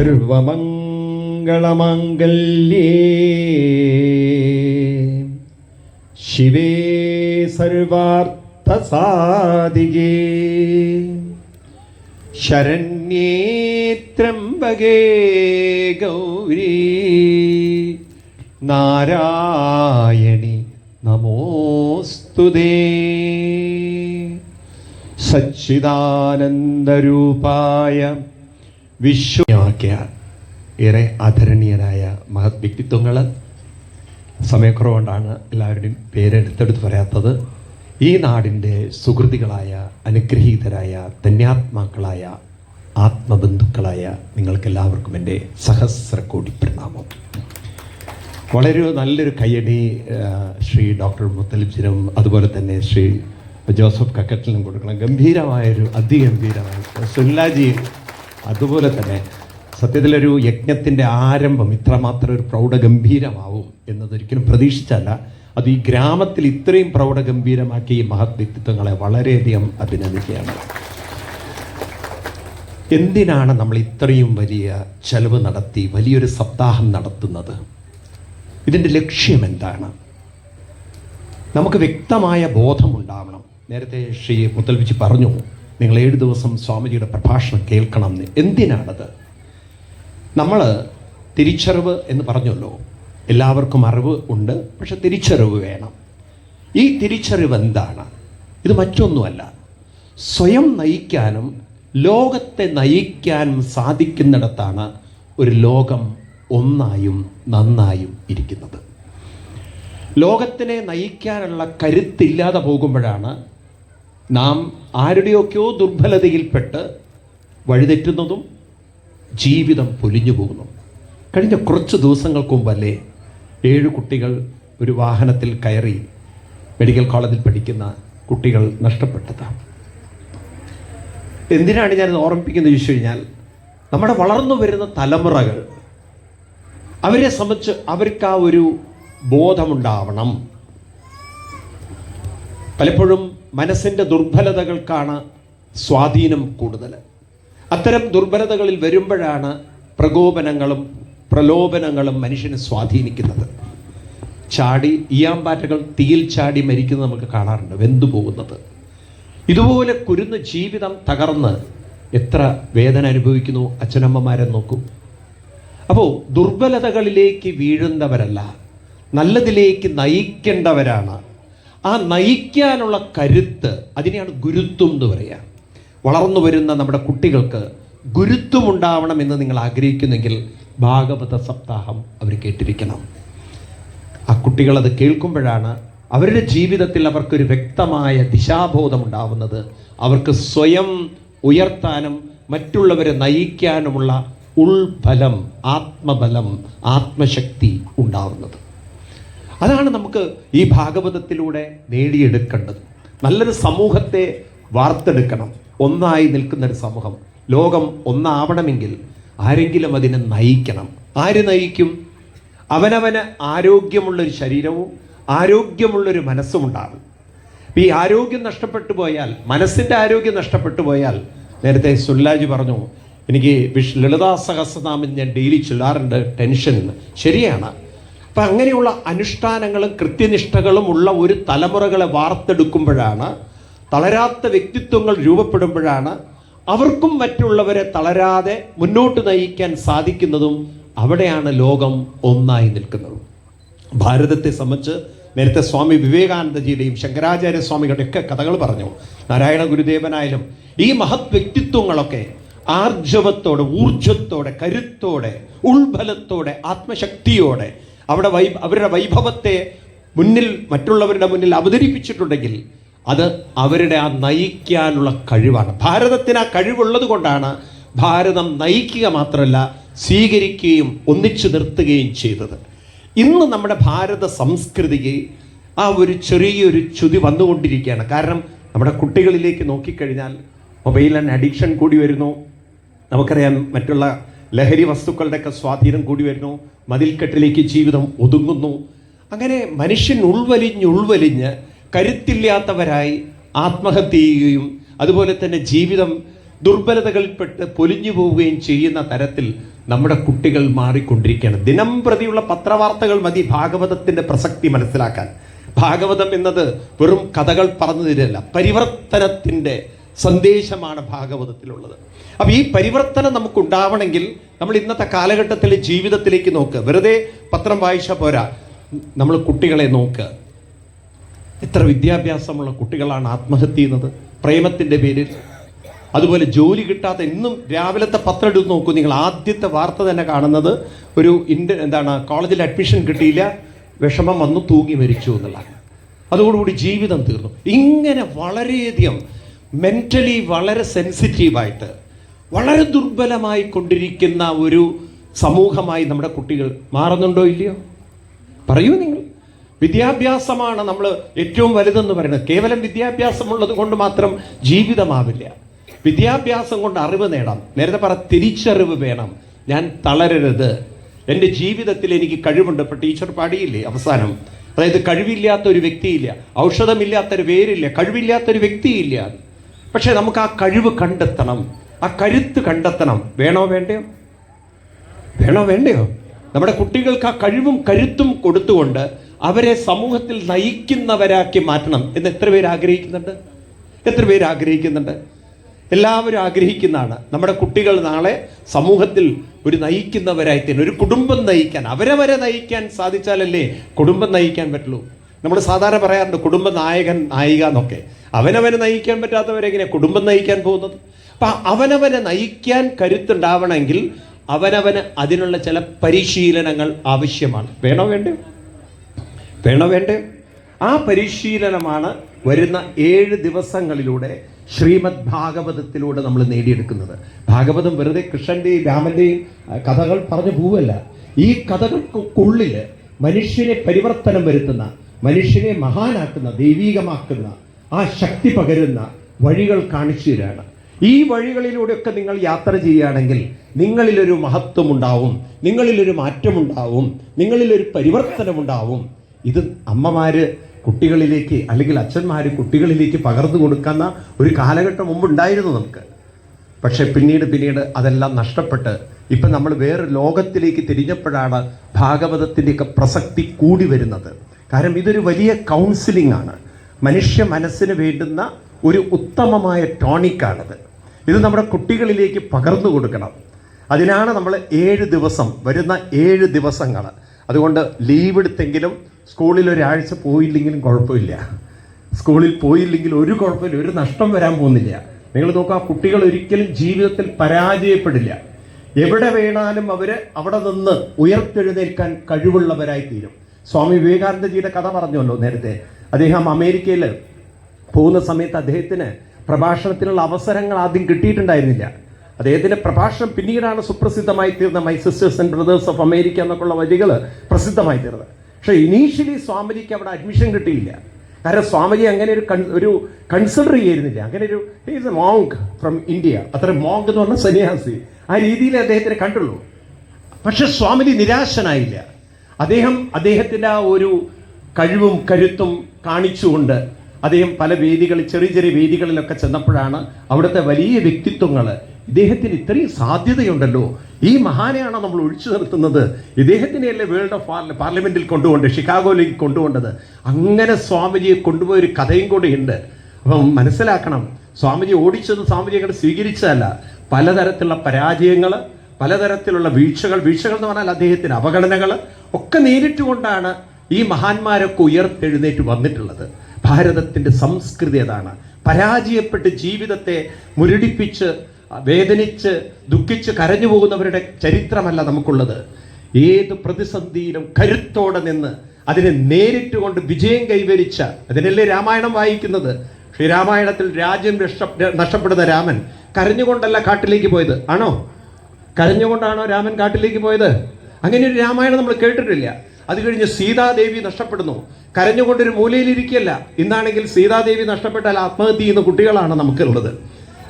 സർവമംഗളമാംഗല്യേ ശിവേ സർവാർത്ഥസാധികേ. ശരണ്യേ ത്രംബകേ ഗൗരീ. നാരായണി നമോസ്തുതേ സച്ചിദാനന്ദരൂപായ വിശ്വമാക്കിയ ഏറെ ആദരണീയരായ മഹത് വ്യക്തിത്വങ്ങൾ സമയക്കുറവുകൊണ്ടാണ് എല്ലാവരുടെയും പേരെടുത്തെടുത്ത് പറയാത്തത്. ഈ നാടിന്റെ സുഹൃതികളായ അനുഗ്രഹീതരായ ധന്യാത്മാക്കളായ ആത്മബന്ധുക്കളായ നിങ്ങൾക്കെല്ലാവർക്കും എന്റെ സഹസ്രകോടി പ്രണാമം. വളരെ നല്ലൊരു കയ്യടി ശ്രീ ഡോക്ടർ മുത്തലിബ്ജിനും അതുപോലെ തന്നെ ശ്രീ ജോസഫ് കക്കറ്റിനും കൊടുക്കണം. ഗംഭീരമായൊരു അതിഗംഭീരമായ സുല്ലാജി അതുപോലെ തന്നെ സത്യത്തിലൊരു യജ്ഞത്തിന്റെ ആരംഭം ഇത്രമാത്രം ഒരു പ്രൗഢഗംഭീരമാവും എന്നതൊരിക്കലും പ്രതീക്ഷിച്ചല്ല. അത് ഈ ഗ്രാമത്തിൽ ഇത്രയും പ്രൗഢഗംഭീരമാക്കിയ ഈ മഹത് വ്യക്തിത്വങ്ങളെ വളരെയധികം അഭിനന്ദിക്കുകയാണ്. എന്തിനാണ് നമ്മൾ ഇത്രയും വലിയ ചെലവ് നടത്തി വലിയൊരു സപ്താഹം നടത്തുന്നത്? ഇതിന്റെ ലക്ഷ്യം എന്താണ്? നമുക്ക് വ്യക്തമായ ബോധമുണ്ടാവണം. നേരത്തെ ശ്രീ മുത്തൽവിച്ച് പറഞ്ഞു നിങ്ങൾ ഏഴ് ദിവസം സ്വാമിജിയുടെ പ്രഭാഷണം കേൾക്കണം. എന്തിനാണത്? നമ്മൾ തിരിച്ചറിവ് എന്ന് പറഞ്ഞല്ലോ. എല്ലാവർക്കും അറിവ് ഉണ്ട് പക്ഷെ തിരിച്ചറിവ് വേണം. ഈ തിരിച്ചറിവ് എന്താണ്? ഇത് മറ്റൊന്നുമല്ല. സ്വയം നയിക്കാനും ലോകത്തെ നയിക്കാനും സാധിക്കുന്നിടത്താണ് ഒരു ലോകം ഒന്നായും നന്നായും ഇരിക്കുന്നത്. ലോകത്തിനെ നയിക്കാനുള്ള കരുത്തില്ലാതെ പോകുമ്പോഴാണ് നാം ആരുടെയൊക്കെയോ ദുർബലതയിൽപ്പെട്ട് വഴിതെറ്റുന്നതും ജീവിതം പൊലിഞ്ഞു പോകുന്നു. കഴിഞ്ഞ കുറച്ച് ദിവസങ്ങൾക്ക് മുമ്പല്ലേ ഏഴ് കുട്ടികൾ ഒരു വാഹനത്തിൽ കയറി മെഡിക്കൽ കോളേജിൽ പഠിക്കുന്ന കുട്ടികൾ നഷ്ടപ്പെട്ടതാണ് എന്തിനാണ് ഞാനിത് ഓർമ്മിപ്പിക്കുന്നത് ചോദിച്ചു കഴിഞ്ഞാൽ നമ്മുടെ വളർന്നു വരുന്ന തലമുറകൾ അവരെ സംബന്ധിച്ച് അവർക്ക് ആ ഒരു ബോധമുണ്ടാവണം. പലപ്പോഴും മനസ്സിന്റെ ദുർബലതകൾക്കാണ് സ്വാധീനം കൂടുതൽ. അത്തരം ദുർബലതകളിൽ വരുമ്പോഴാണ് പ്രകോപനങ്ങളും പ്രലോഭനങ്ങളും മനുഷ്യനെ സ്വാധീനിക്കുന്നത്. ചാടി ഇയാമ്പാറ്റകൾ തീയിൽ ചാടി മരിക്കുന്നത് നമുക്ക് കാണാറുണ്ട്. വെന്തു പോകുന്നത്. ഇതുപോലെ കുരുന്ന് ജീവിതം തകർന്ന് എത്ര വേദന അനുഭവിക്കുന്നു അച്ഛനമ്മമാരെ നോക്കൂ. അപ്പോൾ ദുർബലതകളിലേക്ക് വീഴുന്നവരല്ല നല്ലതിലേക്ക് നയിക്കേണ്ടവരാണ് ആ നയിക്കാനുള്ള കരുത്ത് അതിനെയാണ് ഗുരുത്വം എന്ന് പറയുക. വളർന്നു വരുന്ന നമ്മുടെ കുട്ടികൾക്ക് ഗുരുത്വം ഉണ്ടാവണമെന്ന് നിങ്ങൾ ആഗ്രഹിക്കുന്നെങ്കിൽ ഭാഗവത സപ്താഹം അവർ കേട്ടിരിക്കണം. ആ കുട്ടികളത് കേൾക്കുമ്പോഴാണ് അവരുടെ ജീവിതത്തിൽ അവർക്കൊരു വ്യക്തമായ ദിശാബോധം ഉണ്ടാവുന്നത് അവർക്ക് സ്വയം ഉയർത്താനും മറ്റുള്ളവരെ നയിക്കാനുമുള്ള ഉൾഫലം ആത്മബലം ആത്മശക്തി ഉണ്ടാവുന്നത്. അതാണ് നമുക്ക് ഈ ഭാഗവതത്തിലൂടെ നേടിയെടുക്കേണ്ടത്. നല്ലൊരു സമൂഹത്തെ വാർത്തെടുക്കണം. ഒന്നായി നിൽക്കുന്നൊരു സമൂഹം. ലോകം ഒന്നാവണമെങ്കിൽ ആരെങ്കിലും അതിനെ നയിക്കണം. ആര് നയിക്കും? അവനവന് ആരോഗ്യമുള്ളൊരു ശരീരവും ആരോഗ്യമുള്ളൊരു മനസ്സും ഉണ്ടാകും ഈ ആരോഗ്യം നഷ്ടപ്പെട്ടു പോയാൽ മനസ്സിന്റെ ആരോഗ്യം നഷ്ടപ്പെട്ടു പോയാൽ നേരത്തെ സുല്ലാജി പറഞ്ഞു എനിക്ക് വിഷ് ലളിതാ സഹസ്രനാമം ഞാൻ ഡെയിലി ചൊല്ലാറുണ്ട് ടെൻഷൻ ശരിയാണ്. അപ്പം അങ്ങനെയുള്ള അനുഷ്ഠാനങ്ങളും കൃത്യനിഷ്ഠകളും ഉള്ള ഒരു തലമുറകളെ വാർത്തെടുക്കുമ്പോഴാണ് തളരാത്ത വ്യക്തിത്വങ്ങൾ രൂപപ്പെടുമ്പോഴാണ് അവർക്കും മറ്റുള്ളവരെ തളരാതെ മുന്നോട്ട് നയിക്കാൻ സാധിക്കുന്നതും അവിടെയാണ് ലോകം ഒന്നായി നിൽക്കുന്നതും. ഭാരതത്തെ സംബന്ധിച്ച് നേരത്തെ സ്വാമി വിവേകാനന്ദജിയുടെയും ശങ്കരാചാര്യ സ്വാമികളുടെ ഒക്കെ കഥകൾ പറഞ്ഞു. നാരായണ ഗുരുദേവനായാലും ഈ മഹത് വ്യക്തിത്വങ്ങളൊക്കെ ആർജവത്തോടെ ഊർജത്തോടെ കരുത്തോടെ ഉൾബലത്തോടെ ആത്മശക്തിയോടെ അവിടെ വൈ അവരുടെ വൈഭവത്തെ മുന്നിൽ മറ്റുള്ളവരുടെ മുന്നിൽ അവതരിപ്പിച്ചിട്ടുണ്ടെങ്കിൽ അത് അവരുടെ ആ നയിക്കാനുള്ള കഴിവാണ്. ഭാരതത്തിന് ആ കഴിവുള്ളത് കൊണ്ടാണ് ഭാരതം നയിക്കുക മാത്രമല്ല സ്വീകരിക്കുകയും ഒന്നിച്ചു നിർത്തുകയും ചെയ്തത്. ഇന്ന് നമ്മുടെ ഭാരത സംസ്കൃതിക്ക് ആ ഒരു ചെറിയൊരു ചുതി വന്നുകൊണ്ടിരിക്കുകയാണ്. കാരണം നമ്മുടെ കുട്ടികളിലേക്ക് നോക്കിക്കഴിഞ്ഞാൽ ആൻഡ് അഡിക്ഷൻ കൂടി വരുന്നു. നമുക്കറിയാം മറ്റുള്ള ലഹരി വസ്തുക്കളുടെയൊക്കെ സ്വാധീനം കൂടി വരുന്നു. മതിൽക്കെട്ടിലേക്ക് ജീവിതം ഒതുങ്ങുന്നു. അങ്ങനെ മനുഷ്യൻ ഉൾവലിഞ്ഞ് ഉൾവലിഞ്ഞ് കരുത്തില്ലാത്തവരായി ആത്മഹത്യ ചെയ്യുകയും അതുപോലെ തന്നെ ജീവിതം ദുർബലതകളിൽപ്പെട്ട് പൊലിഞ്ഞു പോവുകയും ചെയ്യുന്ന തരത്തിൽ നമ്മുടെ കുട്ടികൾ മാറിക്കൊണ്ടിരിക്കുകയാണ്. ദിനം പ്രതിയുള്ള പത്രവാർത്തകൾ മതി ഭാഗവതത്തിന്റെ പ്രസക്തി മനസ്സിലാക്കാൻ. ഭാഗവതം എന്നത് വെറും കഥകൾ പറഞ്ഞു തരില്ല പരിവർത്തനത്തിന്റെ സന്ദേശമാണ് ഭാഗവതത്തിലുള്ളത്. അപ്പൊ ഈ പരിവർത്തനം നമുക്ക് ഉണ്ടാവണമെങ്കിൽ നമ്മൾ ഇന്നത്തെ കാലഘട്ടത്തിലെ ജീവിതത്തിലേക്ക് നോക്ക്. വെറുതെ പത്രം വായിച്ച പോരാ. നമ്മൾ കുട്ടികളെ നോക്ക്. എത്ര വിദ്യാഭ്യാസമുള്ള കുട്ടികളാണ് ആത്മഹത്യ ചെയ്യുന്നത്? പ്രേമത്തിന്റെ പേരിൽ. അതുപോലെ ജോലി കിട്ടാത്ത എന്നും രാവിലത്തെ പത്രം എടുത്ത് നോക്കൂ. നിങ്ങൾ ആദ്യത്തെ വാർത്ത തന്നെ കാണുന്നത് ഒരു ഇൻഡ എന്താണ് കോളേജിൽ അഡ്മിഷൻ കിട്ടിയില്ല വിഷമം വന്നു തൂങ്ങി മരിച്ചു എന്നുള്ളതാണ്. അതോടുകൂടി ജീവിതം തീർന്നു. ഇങ്ങനെ വളരെയധികം മെന്റലി വളരെ സെൻസിറ്റീവായിട്ട് വളരെ ദുർബലമായി കൊണ്ടിരിക്കുന്ന ഒരു സമൂഹമായി നമ്മുടെ കുട്ടികൾ മാറുന്നുണ്ടോ ഇല്ലയോ? പറയൂ നിങ്ങൾ. വിദ്യാഭ്യാസമാണ് നമ്മൾ ഏറ്റവും വലുതെന്ന് പറയുന്നത്. കേവലം വിദ്യാഭ്യാസമുള്ളത് കൊണ്ട് മാത്രം ജീവിതമാവില്ല. വിദ്യാഭ്യാസം കൊണ്ട് അറിവ് നേടാം. നേരത്തെ പറ തിരിച്ചറിവ് വേണം. ഞാൻ തളരരുത്. എന്റെ ജീവിതത്തിൽ എനിക്ക് കഴിവുണ്ട് ഇപ്പം ടീച്ചർ പാടിയില്ലേ അവസാനം. അതായത് കഴിവില്ലാത്ത ഒരു വ്യക്തിയില്ല. ഔഷധമില്ലാത്തൊരു പേരില്ല. കഴിവില്ലാത്തൊരു വ്യക്തിയില്ല. പക്ഷേ നമുക്ക് ആ കഴിവ് കണ്ടെത്തണം. ആ കരുത്ത് കണ്ടെത്തണം. വേണോ വേണ്ടയോ? വേണോ വേണ്ടയോ? നമ്മുടെ കുട്ടികൾക്ക് ആ കഴിവും കരുത്തും കൊടുത്തുകൊണ്ട് അവരെ സമൂഹത്തിൽ നയിക്കുന്നവരാക്കി മാറ്റണം എന്ന് എത്ര പേര് ആഗ്രഹിക്കുന്നുണ്ട്? എത്ര പേര് ആഗ്രഹിക്കുന്നുണ്ട്? എല്ലാവരും ആഗ്രഹിക്കുന്നതാണ്. നമ്മുടെ കുട്ടികൾ നാളെ സമൂഹത്തിൽ ഒരു നയിക്കുന്നവരായി തന്നെ ഒരു കുടുംബം നയിക്കാൻ അവരവരെ നയിക്കാൻ സാധിച്ചാലല്ലേ കുടുംബം നയിക്കാൻ പറ്റുള്ളൂ. നമ്മൾ സാധാരണ പറയാറുണ്ട് കുടുംബ നായകൻ നായിക എന്നൊക്കെ. അവനവനെ നയിക്കാൻ പറ്റാത്തവരെങ്ങനെ കുടുംബം നയിക്കാൻ പോകുന്നത്? അപ്പൊ അവനവനെ നയിക്കാൻ കരുത്തുണ്ടാവണമെങ്കിൽ അവനവന് അതിനുള്ള ചില പരിശീലനങ്ങൾ ആവശ്യമാണ്. വേണോ വേണ്ടേ? വേണോ വേണ്ടേ? ആ പരിശീലനമാണ് വരുന്ന ഏഴ് ദിവസങ്ങളിലൂടെ ശ്രീമദ് ഭാഗവതത്തിലൂടെ നമ്മൾ നേടിയെടുക്കുന്നത്. ഭാഗവതം വെറുതെ കൃഷ്ണന്റെയും രാമന്റെയും കഥകൾ പറഞ്ഞു പോവല്ല ഈ കഥകൾക്കുള്ളിൽ മനുഷ്യനെ പരിവർത്തനം വരുത്തുന്ന മനുഷ്യനെ മഹാനാക്കുന്ന ദൈവീകമാക്കുന്ന ആ ശക്തി പകരുന്ന വഴികൾ കാണിച്ചു തരാണ് ഈ വഴികളിലൂടെയൊക്കെ നിങ്ങൾ യാത്ര ചെയ്യുകയാണെങ്കിൽ നിങ്ങളിലൊരു മഹത്വമുണ്ടാവും നിങ്ങളിലൊരു മാറ്റമുണ്ടാവും നിങ്ങളിലൊരു പരിവർത്തനമുണ്ടാവും. ഇത് അമ്മമാര് കുട്ടികളിലേക്ക് അല്ലെങ്കിൽ അച്ഛന്മാർ കുട്ടികളിലേക്ക് പകർന്നു കൊടുക്കുന്ന ഒരു കാലഘട്ടം മുമ്പ് ഉണ്ടായിരുന്നു നമുക്ക്. പക്ഷേ പിന്നീട് പിന്നീട് അതെല്ലാം നഷ്ടപ്പെട്ട് ഇപ്പം നമ്മൾ വേറെ ലോകത്തിലേക്ക് തിരിഞ്ഞപ്പോഴാണ് ഭാഗവതത്തിന്റെയൊക്കെ പ്രസക്തി കൂടി വരുന്നത്. കാരണം ഇതൊരു വലിയ കൗൺസിലിംഗ് ആണ്. മനുഷ്യ മനസ്സിന് വേണ്ടുന്ന ഒരു ഉത്തമമായ ടോണിക്കാണിത് ഇത് നമ്മുടെ കുട്ടികളിലേക്ക് പകർന്നു കൊടുക്കണം. അതിനാണ് നമ്മൾ ഏഴ് ദിവസം വരുന്ന ഏഴ് ദിവസങ്ങൾ അതുകൊണ്ട് ലീവ് എടുത്തെങ്കിലും സ്കൂളിൽ ഒരാഴ്ച പോയില്ലെങ്കിലും കുഴപ്പമില്ല. സ്കൂളിൽ പോയില്ലെങ്കിൽ ഒരു കുഴപ്പമില്ല ഒരു നഷ്ടം വരാൻ പോകുന്നില്ല. നിങ്ങൾ നോക്കുക കുട്ടികൾ ഒരിക്കലും ജീവിതത്തിൽ പരാജയപ്പെടില്ല. എവിടെ വേണാലും അവർ അവിടെ നിന്ന് ഉയർത്തെഴുന്നേൽക്കാൻ കഴിവുള്ളവരായി തീരും. സ്വാമി വിവേകാനന്ദജിയുടെ കഥ പറഞ്ഞല്ലോ നേരത്തെ. അദ്ദേഹം അമേരിക്കയിൽ പോകുന്ന സമയത്ത് അദ്ദേഹത്തിന് പ്രഭാഷണത്തിനുള്ള അവസരങ്ങൾ ആദ്യം കിട്ടിയിട്ടുണ്ടായിരുന്നില്ല. അദ്ദേഹത്തിന്റെ പ്രഭാഷണം പിന്നീടാണ് സുപ്രസിദ്ധമായി തീർന്ന my sisters and brothers of America എന്നൊക്കെയുള്ള വരികൾ പ്രസിദ്ധമായി തീർന്നത്. പക്ഷേ ഇനീഷ്യലി സ്വാമിജിക്ക് അവിടെ അഡ്മിഷൻ കിട്ടിയില്ല. കാരണം സ്വാമിജി അങ്ങനെ ഒരു ഒരു കൺസിഡർ ചെയ്യുന്നില്ല അങ്ങനെ ഒരു is a monk from India അത്ര മോങ്ക് എന്ന് പറഞ്ഞ സന്യാസി. ആ രീതിയിൽ അദ്ദേഹത്തിനെ കണ്ടുള്ളൂ. പക്ഷെ സ്വാമിജി നിരാശനായില്ല. അദ്ദേഹം അദ്ദേഹത്തിന്റെ ആ ഒരു കഴിവും കരുത്തും കാണിച്ചുകൊണ്ട് അദ്ദേഹം പല വേദികളിൽ ചെറിയ ചെറിയ വേദികളിലൊക്കെ ചെന്നപ്പോഴാണ് അവിടുത്തെ വലിയ വ്യക്തിത്വങ്ങൾ. ഇദ്ദേഹത്തിന് ഇത്രയും സാധ്യതയുണ്ടല്ലോ. ഈ മഹാനെയാണ് നമ്മൾ ഒഴിച്ചു നിർത്തുന്നത്. ഇദ്ദേഹത്തിനെയല്ലേ വേൾഡ് ഓഫ് പാർല പാർലമെന്റിൽ കൊണ്ടുകൊണ്ട് ഷിക്കാഗോയിലേക്ക് കൊണ്ടുകൊണ്ടത് അങ്ങനെ സ്വാമിജിയെ കൊണ്ടുപോയ ഒരു കഥയും കൂടിയുണ്ട്. അപ്പം മനസ്സിലാക്കണം സ്വാമിജി ഓടിച്ചത് സ്വാമിജി അങ്ങനെ സ്വീകരിച്ചതല്ല. പലതരത്തിലുള്ള പരാജയങ്ങൾ പലതരത്തിലുള്ള വീഴ്ചകൾ വീഴ്ചകൾ എന്ന് പറഞ്ഞാൽ അദ്ദേഹത്തിന് അപഗണനകൾ ഒക്കെ നേരിട്ടുകൊണ്ടാണ് ഈ മഹാന്മാരൊക്കെ ഉയർത്തെഴുന്നേറ്റ് വന്നിട്ടുള്ളത്. ഭാരതത്തിന്റെ സംസ്കൃതി അതാണ് പരാജയപ്പെട്ട് ജീവിതത്തെ മുരടിപ്പിച്ച് വേദനിച്ച് ദുഃഖിച്ച് കരഞ്ഞു പോകുന്നവരുടെ ചരിത്രമല്ല നമുക്കുള്ളത്. ഏത് പ്രതിസന്ധിയിലും കരുത്തോടെ നിന്ന് അതിനെ നേരിട്ടുകൊണ്ട് വിജയം കൈവരിച്ച അതിനല്ലേ രാമായണം വായിക്കുന്നത്? ശ്രീരാമായണത്തിൽ രാജ്യം രക്ഷ- നഷ്ടപ്പെടുന്ന രാമൻ കരഞ്ഞുകൊണ്ടല്ല കാട്ടിലേക്ക് പോയത്. ആണോ? കരഞ്ഞുകൊണ്ടാണോ രാമൻ കാട്ടിലേക്ക് പോയത്? അങ്ങനെ ഒരു രാമായണം നമ്മൾ കേട്ടിട്ടില്ല. അത് കഴിഞ്ഞ് സീതാദേവി നഷ്ടപ്പെടുന്നു. കരഞ്ഞുകൊണ്ടൊരു മൂലയിലിരിക്കുകയല്ല. ഇന്നാണെങ്കിൽ സീതാദേവി നഷ്ടപ്പെട്ടാൽ ആത്മഹത്യ ചെയ്യുന്ന കുട്ടികളാണ് നമുക്കുള്ളത്.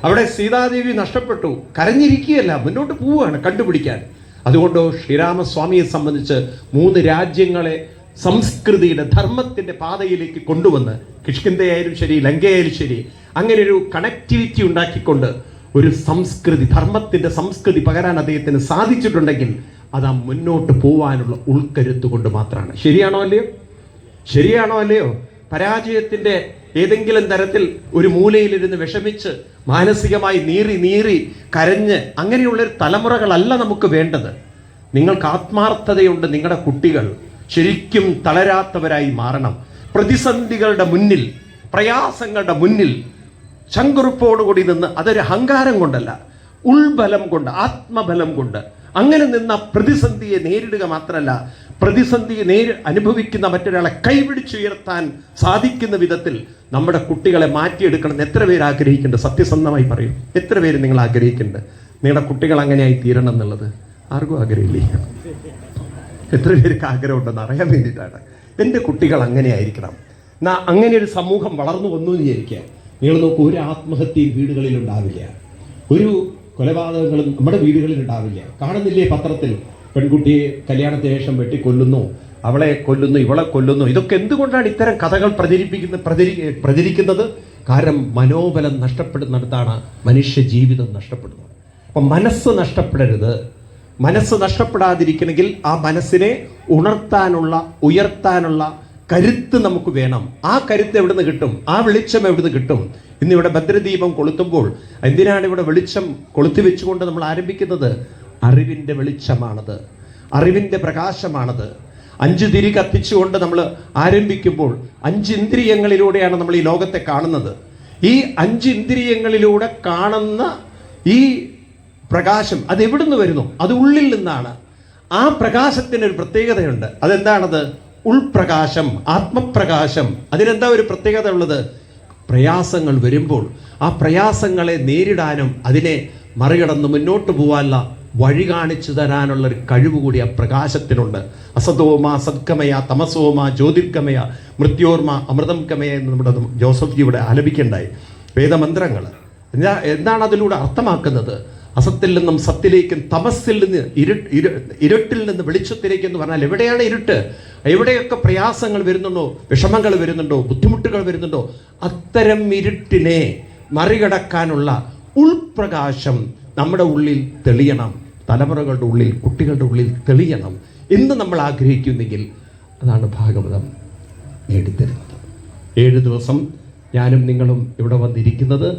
അവിടെ സീതാദേവി നഷ്ടപ്പെട്ടു. കരഞ്ഞിരിക്കുകയല്ല. മുന്നോട്ട് പോവുകയാണ് കണ്ടുപിടിക്കാൻ. അതുകൊണ്ടോ ശ്രീരാമസ്വാമിയെ സംബന്ധിച്ച് മൂന്ന് രാജ്യങ്ങളെ സംസ്കൃതിയുടെ ധർമ്മത്തിന്റെ പാതയിലേക്ക് കൊണ്ടുവന്ന് കിഷ്കിന്തയായാലും ശരി ലങ്കയായാലും ശരി അങ്ങനെ ഒരു കണക്ടിവിറ്റി ഉണ്ടാക്കിക്കൊണ്ട് ഒരു സംസ്കൃതി ധർമ്മത്തിന്റെ സംസ്കൃതി പകരാൻ അദ്ദേഹത്തിന് സാധിച്ചിട്ടുണ്ടെങ്കിൽ അത് ആ മുന്നോട്ട് പോവാനുള്ള ഉൾക്കരുത്ത് കൊണ്ട് മാത്രമാണ് ശരിയാണോ അല്ലയോ? ശരിയാണോ അല്ലയോ? പരാജയത്തിന്റെ ഏതെങ്കിലും തരത്തിൽ ഒരു മൂലയിലിരുന്ന് വിഷമിച്ച് മാനസികമായി നീറി നീറി കരഞ്ഞ് അങ്ങനെയുള്ള ഒരു തലമുറകളല്ല നമുക്ക് വേണ്ടത്. നിങ്ങൾക്ക് ആത്മാർത്ഥതയുണ്ട് നിങ്ങളുടെ കുട്ടികൾ. ശരിക്കും തളരാത്തവരായി മാറണം. പ്രതിസന്ധികളുടെ മുന്നിൽ പ്രയാസങ്ങളുടെ മുന്നിൽ ശങ്കുറുപ്പോടുകൂടി നിന്ന് അതൊരു അഹങ്കാരം കൊണ്ടല്ല ഉൾബലം കൊണ്ട് ആത്മബലം കൊണ്ട് അങ്ങനെ നിന്ന പ്രതിസന്ധിയെ നേരിടുക മാത്രമല്ല പ്രതിസന്ധി നേരി അനുഭവിക്കുന്ന മറ്റൊരാളെ കൈപിടിച്ചുയർത്താൻ സാധിക്കുന്ന വിധത്തിൽ നമ്മുടെ കുട്ടികളെ മാറ്റിയെടുക്കണം എത്ര പേര് ആഗ്രഹിക്കുന്നുണ്ട്? സത്യസന്ധമായി പറയും. എത്ര പേര് നിങ്ങൾ ആഗ്രഹിക്കുന്നുണ്ട്? നിങ്ങളുടെ കുട്ടികൾ അങ്ങനെയായി തീരണം എന്നുള്ളത് ആർക്കും ആഗ്രഹമില്ല. എത്ര പേർക്ക് ആഗ്രഹമുണ്ടെന്ന് അറിയാൻ വേണ്ടിയിട്ടാണ്. എന്റെ കുട്ടികൾ അങ്ങനെ ആയിരിക്കണം എന്നാ അങ്ങനെ ഒരു സമൂഹം വളർന്നു വന്നു എന്ന് വിചാരിക്കുക. നിങ്ങൾ നോക്കൂ ഒരു ആത്മഹത്യ വീടുകളിൽ ഉണ്ടാവില്ല. ഒരു കൊലപാതകങ്ങളും നമ്മുടെ വീടുകളിൽ ഉണ്ടാവില്ല. കാണുന്നില്ലേ പത്രത്തിൽ? പെൺകുട്ടിയെ കല്യാണത്തിന് ശേഷം വെട്ടിക്കൊല്ലുന്നു അവളെ കൊല്ലുന്നു ഇവളെ കൊല്ലുന്നു. ഇതൊക്കെ എന്തുകൊണ്ടാണ് ഇത്തരം കഥകൾ പ്രചരിപ്പിക്കുന്ന പ്രചരി പ്രചരിക്കുന്നത്? കാരണം മനോബലം നഷ്ടപ്പെടുന്നിടത്താണ് മനുഷ്യ ജീവിതം നഷ്ടപ്പെടുന്നത്. അപ്പം മനസ്സ് നഷ്ടപ്പെടരുത്. മനസ്സ് നഷ്ടപ്പെടാതിരിക്കണമെങ്കിൽ ആ മനസ്സിനെ ഉണർത്താനുള്ള ഉയർത്താനുള്ള കരുത്ത് നമുക്ക് വേണം. ആ കരുത്ത് എവിടുന്ന് കിട്ടും? ആ വെളിച്ചം എവിടുന്ന് കിട്ടും? ഇന്നിവിടെ ഭദ്രദീപം കൊളുത്തുമ്പോൾ എന്തിനാണ് ഇവിടെ വെളിച്ചം കൊളുത്തി വെച്ചുകൊണ്ട് നമ്മൾ ആരംഭിക്കുന്നത്? അറിവിന്റെ വെളിച്ചമാണത്. അറിവിന്റെ പ്രകാശമാണത്. അഞ്ച് തിരി കത്തിച്ചുകൊണ്ട് നമ്മൾ ആരംഭിക്കുമ്പോൾ അഞ്ച് ഇന്ദ്രിയങ്ങളിലൂടെയാണ് നമ്മൾ ഈ ലോകത്തെ കാണുന്നത്. ഈ അഞ്ച് ഇന്ദ്രിയങ്ങളിലൂടെ കാണുന്ന ഈ പ്രകാശം അത് എവിടുന്ന് വരുന്നു? അത് ഉള്ളിൽ നിന്നാണ്. ആ പ്രകാശത്തിന് ഒരു പ്രത്യേകതയുണ്ട്. അതെന്താണത്? ഉൾപ്രകാശം ആത്മപ്രകാശം അതിനെന്താ ഒരു പ്രത്യേകത ഉള്ളത്? പ്രയാസങ്ങൾ വരുമ്പോൾ ആ പ്രയാസങ്ങളെ നേരിടാനും അതിനെ മറികടന്ന് മുന്നോട്ട് പോകാനുള്ള വഴി കാണിച്ചു തരാനുള്ള ഒരു കഴിവ് കൂടി ആ പ്രകാശത്തിനുണ്ട്. അസതോമ സദ്ഗമയ തമസോമ ജ്യോതിർഗമയ മൃത്യോർമ അമൃതം ഗമയ എന്ന് നമ്മുടെ ജോസഫ് ഇവിടെ ആലപിക്കണ്ടായി. വേദമന്ത്രങ്ങൾ. എന്താ എന്താണ് അതിലൂടെ അർത്ഥമാക്കുന്നത്? അസത്തിൽ നിന്നും സത്തിലേക്കും തമസ്സിൽ നിന്ന് ഇരു ഇരു ഇരുട്ടിൽ നിന്ന് വെളിച്ചത്തിലേക്ക് എന്ന് പറഞ്ഞാൽ എവിടെയാണ് ഇരുട്ട്? എവിടെയൊക്കെ പ്രയാസങ്ങൾ വരുന്നുണ്ടോ? വിഷമങ്ങൾ വരുന്നുണ്ടോ? ബുദ്ധിമുട്ടുകൾ വരുന്നുണ്ടോ? അത്തരം ഇരുട്ടിനെ മറികടക്കാനുള്ള ഉൾപ്രകാശം നമ്മുടെ ഉള്ളിൽ തെളിയണം. തലമുറകളുടെ ഉള്ളിൽ കുട്ടികളുടെ ഉള്ളിൽ തെളിയണം എന്ന് നമ്മൾ ആഗ്രഹിക്കുന്നെങ്കിൽ അതാണ് ഭാഗവതം നേടിത്തരുന്നത്. ഏഴ് ദിവസം ഞാനും നിങ്ങളും ഇവിടെ വന്നിരിക്കുന്നത്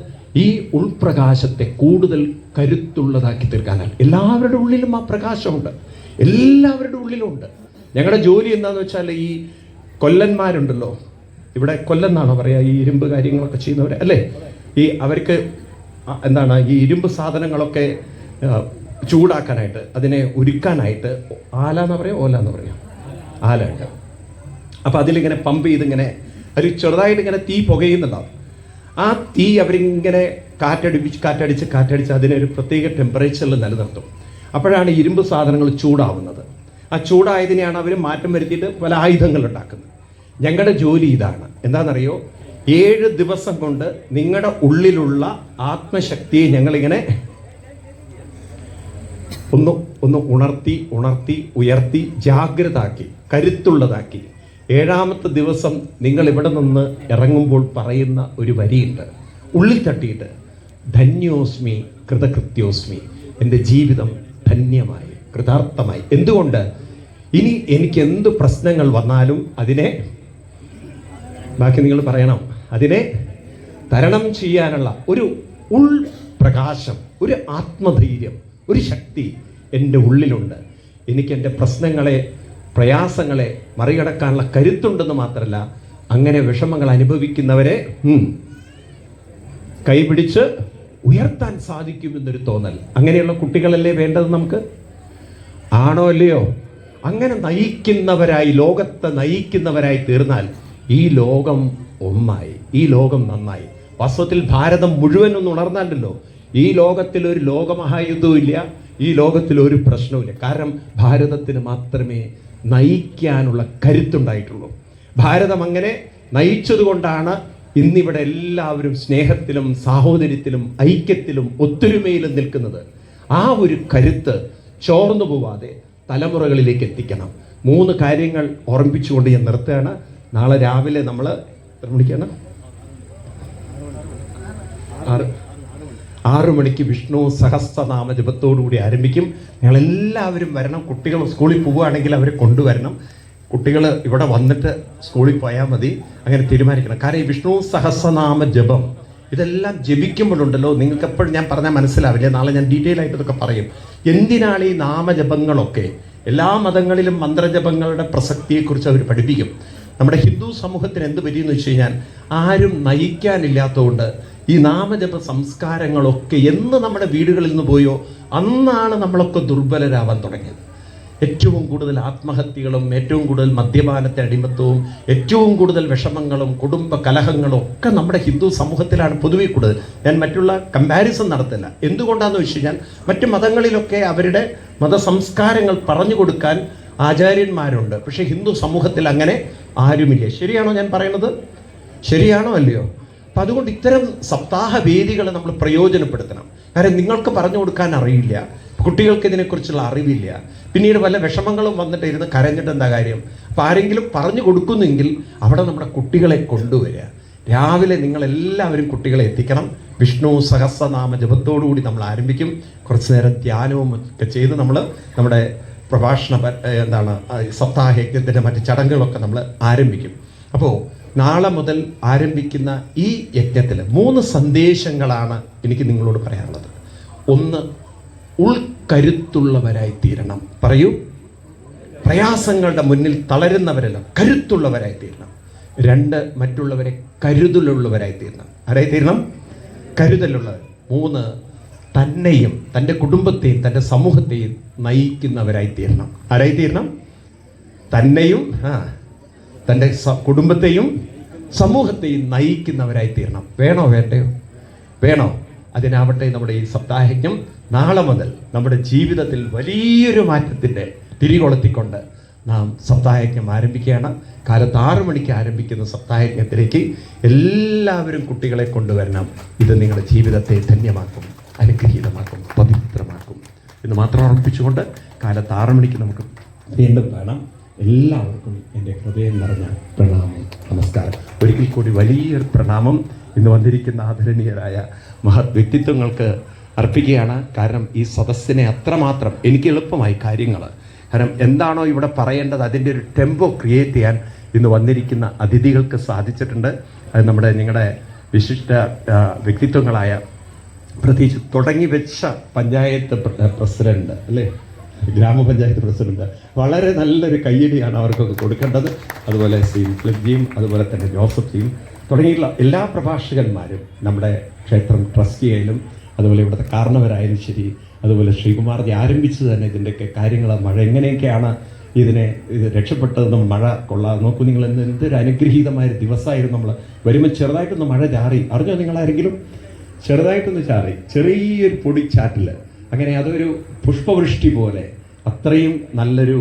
ഈ ഉൾപ്രകാശത്തെ കൂടുതൽ കരുത്തുള്ളതാക്കി തീർക്കാനാണ്. എല്ലാവരുടെ ഉള്ളിലും ആ പ്രകാശമുണ്ട്. എല്ലാവരുടെ ഉള്ളിലുണ്ട് ഞങ്ങളുടെ ജോലി എന്താണെന്ന് വെച്ചാൽ ഈ കൊല്ലന്മാരുണ്ടല്ലോ. ഇവിടെ കൊല്ലെന്നാണോ പറയുക ഈ ഇരുമ്പ് കാര്യങ്ങളൊക്കെ ചെയ്യുന്നവർ അല്ലേ? ഈ അവർക്ക് എന്താണ് ഈ ഇരുമ്പ് സാധനങ്ങളൊക്കെ ചൂടാക്കാനായിട്ട് അതിനെ ഉരുക്കാനായിട്ട് ആല എന്ന് പറയാം ഓല എന്ന് പറയാം? ആല ഉണ്ട്. അപ്പൊ അതിലിങ്ങനെ പമ്പ് ചെയ്തിങ്ങനെ ഒരു ചെറുതായിട്ട് ഇങ്ങനെ തീ പുകയുന്നുണ്ടാവും. ആ തീ അവരിങ്ങനെ കാറ്റടിപ്പിച്ച് കാറ്റടിച്ച് കാറ്റടിച്ച് അതിനെ ഒരു പ്രത്യേക ടെമ്പറേച്ചറിൽ നിലനിർത്തും. അപ്പോഴാണ് ഇരുമ്പ് സാധനങ്ങൾ ചൂടാവുന്നത്. ആ ചൂടായതിനെയാണ് അവർ മാറ്റം വരുത്തിയിട്ട് പല ആയുധങ്ങൾ ഉണ്ടാക്കുന്നത്. ഞങ്ങളുടെ ജോലി ഇതാണ്. എന്താണെന്നറിയോ? ഏഴ് ദിവസം കൊണ്ട് നിങ്ങളുടെ ഉള്ളിലുള്ള ആത്മശക്തിയെ ഞങ്ങളിങ്ങനെ ഒന്ന് ഒന്ന് ഉണർത്തി ഉണർത്തി ഉയർത്തി ജാഗ്രതാക്കി കരുത്തുള്ളതാക്കി ഏഴാമത്തെ ദിവസം നിങ്ങൾ ഇവിടെ നിന്ന് ഇറങ്ങുമ്പോൾ പറയുന്ന ഒരു വരിയുണ്ട്. ഉള്ളിൽ തട്ടിയിട്ട് ധന്യോസ്മി കൃതകൃത്യോസ്മി എന്റെ ജീവിതം ധന്യമായി കൃതാർത്ഥമായി. എന്തുകൊണ്ട്? ഇനി എനിക്ക് എന്ത് പ്രശ്നങ്ങൾ വന്നാലും അതിനെ ബാക്കി നിങ്ങൾ പറയണം. അതിനെ തരണം ചെയ്യാനുള്ള ഒരു ഉൾ പ്രകാശം ഒരു ആത്മധൈര്യം ഒരു ശക്തി എന്റെ ഉള്ളിലുണ്ട്. എനിക്ക് എന്റെ പ്രശ്നങ്ങളെ പ്രയാസങ്ങളെ മറികടക്കാനുള്ള കരുത്തുണ്ടെന്ന് മാത്രമല്ല അങ്ങനെ വിഷമങ്ങൾ അനുഭവിക്കുന്നവരെ കൈപിടിച്ച് ഉയർത്താൻ സാധിക്കുമെന്നൊരു തോന്നൽ. അങ്ങനെയുള്ള കുട്ടികളല്ലേ വേണ്ടത് നമുക്ക്? ആണോ അല്ലയോ അങ്ങനെ നയിക്കുന്നവരായി ലോകത്തെ നയിക്കുന്നവരായി തീർന്നാൽ ഈ ലോകം ഒന്നായി ഈ ലോകം നന്നായി. വാസ്തവത്തിൽ ഭാരതം മുഴുവൻ ഒന്ന് ഈ ലോകത്തിൽ ഒരു ലോകമഹായുദ്ധവും ഇല്ല ഈ ലോകത്തിൽ ഒരു പ്രശ്നവുമില്ല. കാരണം ഭാരതത്തിന് മാത്രമേ നയിക്കാനുള്ള കരുത്തുണ്ടായിട്ടുള്ളൂ. ഭാരതം അങ്ങനെ നയിച്ചതുകൊണ്ടാണ് ഇന്നിവിടെ എല്ലാവരും സ്നേഹത്തിലും സാഹോദര്യത്തിലും ഐക്യത്തിലും ഒത്തൊരുമയിലും നിൽക്കുന്നത്. ആ ഒരു കരുത്ത് ചോർന്നു പോവാതെ തലമുറകളിലേക്ക് എത്തിക്കണം. മൂന്ന് കാര്യങ്ങൾ ഓർമ്മിപ്പിച്ചുകൊണ്ട് ഞാൻ നിർത്തുകയാണ്. നാളെ രാവിലെ നമ്മൾ എത്ര മണിക്കാണ്? ആറ്. ആറു മണിക്ക് വിഷ്ണു സഹസ്രനാമ ജപത്തോടുകൂടി ആരംഭിക്കും. ഞങ്ങളെല്ലാവരും വരണം. കുട്ടികൾ സ്കൂളിൽ പോവുകയാണെങ്കിൽ അവരെ കൊണ്ടുവരണം. കുട്ടികൾ ഇവിടെ വന്നിട്ട് സ്കൂളിൽ പോയാൽ മതി. അങ്ങനെ തീരുമാനിക്കണം. കാരണം ഈ വിഷ്ണു സഹസ്രനാമ ജപം ഇതെല്ലാം ജപിക്കുമ്പോഴുണ്ടല്ലോ. നിങ്ങൾക്ക് എപ്പോഴും ഞാൻ പറഞ്ഞാൽ മനസ്സിലാവില്ല. നാളെ ഞാൻ ഡീറ്റെയിൽ ആയിട്ട് ഇതൊക്കെ പറയും. എന്തിനാണ് ഈ നാമജപങ്ങളൊക്കെ? എല്ലാ മതങ്ങളിലും മന്ത്രജപങ്ങളുടെ പ്രസക്തിയെക്കുറിച്ച് അവർ പഠിപ്പിക്കും. നമ്മുടെ ഹിന്ദു സമൂഹത്തിന് എന്ത് പറ്റിയെന്ന് വെച്ച് കഴിഞ്ഞാൽ ആരും നയിക്കാനില്ലാത്തതുകൊണ്ട് ഈ നാമജപ സംസ്കാരങ്ങളൊക്കെ എന്ന് നമ്മുടെ വീടുകളിൽ നിന്ന് പോയോ അന്നാണ് നമ്മളൊക്കെ ദുർബലരാവാൻ തുടങ്ങിയത്. ഏറ്റവും കൂടുതൽ ആത്മഹത്യകളും ഏറ്റവും കൂടുതൽ മദ്യപാനത്തെ അടിമത്വവും ഏറ്റവും കൂടുതൽ വിഷമങ്ങളും കുടുംബ കലഹങ്ങളും ഒക്കെ നമ്മുടെ ഹിന്ദു സമൂഹത്തിലാണ് പൊതുവെ കൂടുതൽ. ഞാൻ മറ്റുള്ള കമ്പാരിസൺ നടത്തില്ല. എന്തുകൊണ്ടാന്ന് വെച്ച് കഴിഞ്ഞാൽ മറ്റു മതങ്ങളിലൊക്കെ അവരുടെ മതസംസ്കാരങ്ങൾ പറഞ്ഞു കൊടുക്കാൻ ആചാര്യന്മാരുണ്ട്. പക്ഷേ ഹിന്ദു സമൂഹത്തിൽ അങ്ങനെ ആരുമില്ല. ശരിയാണോ ഞാൻ പറയുന്നത്? ശരിയാണോ അല്ലയോ? അപ്പം അതുകൊണ്ട് ഇത്തരം സപ്താഹ വേദികൾ നമ്മൾ പ്രയോജനപ്പെടുത്തണം. കാരണം നിങ്ങൾക്ക് പറഞ്ഞു കൊടുക്കാൻ അറിയില്ല. കുട്ടികൾക്ക് ഇതിനെക്കുറിച്ചുള്ള അറിവില്ല. പിന്നീട് വല്ല വിഷമങ്ങളും വന്നിട്ട് ഇരുന്ന് കരഞ്ഞിട്ട് എന്താ കാര്യം? അപ്പം ആരെങ്കിലും പറഞ്ഞു കൊടുക്കുന്നെങ്കിൽ അവിടെ നമ്മുടെ കുട്ടികളെ കൊണ്ടുവരിക. രാവിലെ നിങ്ങളെല്ലാവരും കുട്ടികളെ എത്തിക്കണം. വിഷ്ണു സഹസ്രനാമ ജപത്തോടുകൂടി നമ്മൾ ആരംഭിക്കും. കുറച്ച് നേരം ധ്യാനവും ഒക്കെ ചെയ്ത് നമ്മൾ നമ്മുടെ പ്രഭാഷണ എന്താണ് സപ്താഹ യജ്ഞത്തിന്റെ മറ്റ് ചടങ്ങുകളൊക്കെ നമ്മൾ ആരംഭിക്കും. അപ്പോൾ നാളെ മുതൽ ആരംഭിക്കുന്ന ഈ യജ്ഞത്തിൽ മൂന്ന് സന്ദേശങ്ങളാണ് എനിക്ക് നിങ്ങളോട് പറയാനുള്ളത്. ഒന്ന് ഉൾക്കരുത്തുള്ളവരായി തീരണം. പറയൂ. പ്രയാസങ്ങളുടെ മുന്നിൽ തളരുന്നവരല്ല കരുത്തുള്ളവരായി തീരണം. രണ്ട് മറ്റുള്ളവരെ കരുതലുള്ളവരായി തീരണം. ആരായി തീരണം? കരുതലുള്ളവർ. മൂന്ന് തന്നെയും തന്റെ കുടുംബത്തെയും തന്റെ സമൂഹത്തെയും നയിക്കുന്നവരായി തീരണം. ആരായി തീരണം? തന്നെയും ആ തന്റെ കുടുംബത്തെയും സമൂഹത്തെയും നയിക്കുന്നവരായി തീരണം വേണോ വേണ്ടയോ വേണോ? അതിനാവട്ടെ നമ്മുടെ ഈ സപ്താഹജ്ഞം നാളെ മുതൽ നമ്മുടെ ജീവിതത്തിൽ വലിയൊരു മാറ്റത്തിന്റെ തിരികൊളുത്തിക്കൊണ്ട് നാം സപ്താഹജ്ഞം ആരംഭിക്കുകയാണ്. കാലത്ത് ആറു മണിക്ക് ആരംഭിക്കുന്ന സപ്താഹജ്ഞത്തിലേക്ക് എല്ലാവരും കുട്ടികളെ കൊണ്ടുവരണം. ഇത് നിങ്ങളുടെ ജീവിതത്തെ ധന്യമാക്കും അനുഗ്രഹീതമാക്കും പവിത്രമാക്കും എന്ന് മാത്രം ഓർമ്മിപ്പിച്ചുകൊണ്ട് കാലത്ത് ആറു മണിക്ക് നമുക്ക് വീണ്ടും കാണാം. എല്ലാവർക്കും എന്റെ ഹൃദയം നിറഞ്ഞ പ്രണാമം നമസ്കാരം. ഒരിക്കൽ കൂടി വലിയൊരു പ്രണാമം ഇന്ന് വന്നിരിക്കുന്ന ആദരണീയരായ മഹത് വ്യക്തിത്വങ്ങൾക്ക് അർപ്പിക്കുകയാണ്. കാരണം ഈ സദസ്സിനെ അത്രമാത്രം എനിക്ക് എളുപ്പമായി കാര്യങ്ങൾ കാരണം എന്താണോ ഇവിടെ പറയേണ്ടത് അതിന്റെ ഒരു ടെമ്പോ ക്രിയേറ്റ് ചെയ്യാൻ ഇന്ന് വന്നിരിക്കുന്ന അതിഥികൾക്ക് സാധിച്ചിട്ടുണ്ട്. അത് നമ്മുടെ നിങ്ങളുടെ വിശിഷ്ട വ്യക്തിത്വങ്ങളായ പ്രത്യേകിച്ച് തുടങ്ങി വെച്ച പഞ്ചായത്ത് പ്ര- പ്രസിഡന്റ് അല്ലേ? ഗ്രാമപഞ്ചായത്ത് പ്രസിഡന്റ് വളരെ നല്ലൊരു കയ്യടിയാണ് അവർക്കൊക്കെ കൊടുക്കേണ്ടത്. അതുപോലെ ശ്രീ ഫ്ലിപ്ജിയും അതുപോലെ തന്നെ ജോസഫ് ജിയും തുടങ്ങിയിട്ടുള്ള എല്ലാ പ്രഭാഷകന്മാരും നമ്മുടെ ക്ഷേത്രം ട്രസ്റ്റിയായാലും അതുപോലെ ഇവിടുത്തെ കാരണവരായാലും ശരി അതുപോലെ ശ്രീകുമാർജി ആരംഭിച്ചു തന്നെ ഇതിന്റെയൊക്കെ കാര്യങ്ങൾ മഴ എങ്ങനെയൊക്കെയാണ് ഇതിനെ ഇത് രക്ഷപ്പെട്ടതെന്നും മഴ കൊള്ളാതെ നോക്കൂ നിങ്ങൾ എന്ത് എന്തൊരു അനുഗ്രഹീതമായ ദിവസമായിരുന്നു നമ്മൾ വരുമ്പോൾ ചെറുതായിട്ടൊന്ന് മഴ ചാറി. അറിഞ്ഞോ നിങ്ങളാരെങ്കിലും ചെറുതായിട്ടൊന്ന് ചാറി. ചെറിയൊരു പൊടി പൊടിച്ചാറ്റിൽ അങ്ങനെ അതൊരു പുഷ്പവൃഷ്ടി പോലെ അത്രയും നല്ലൊരു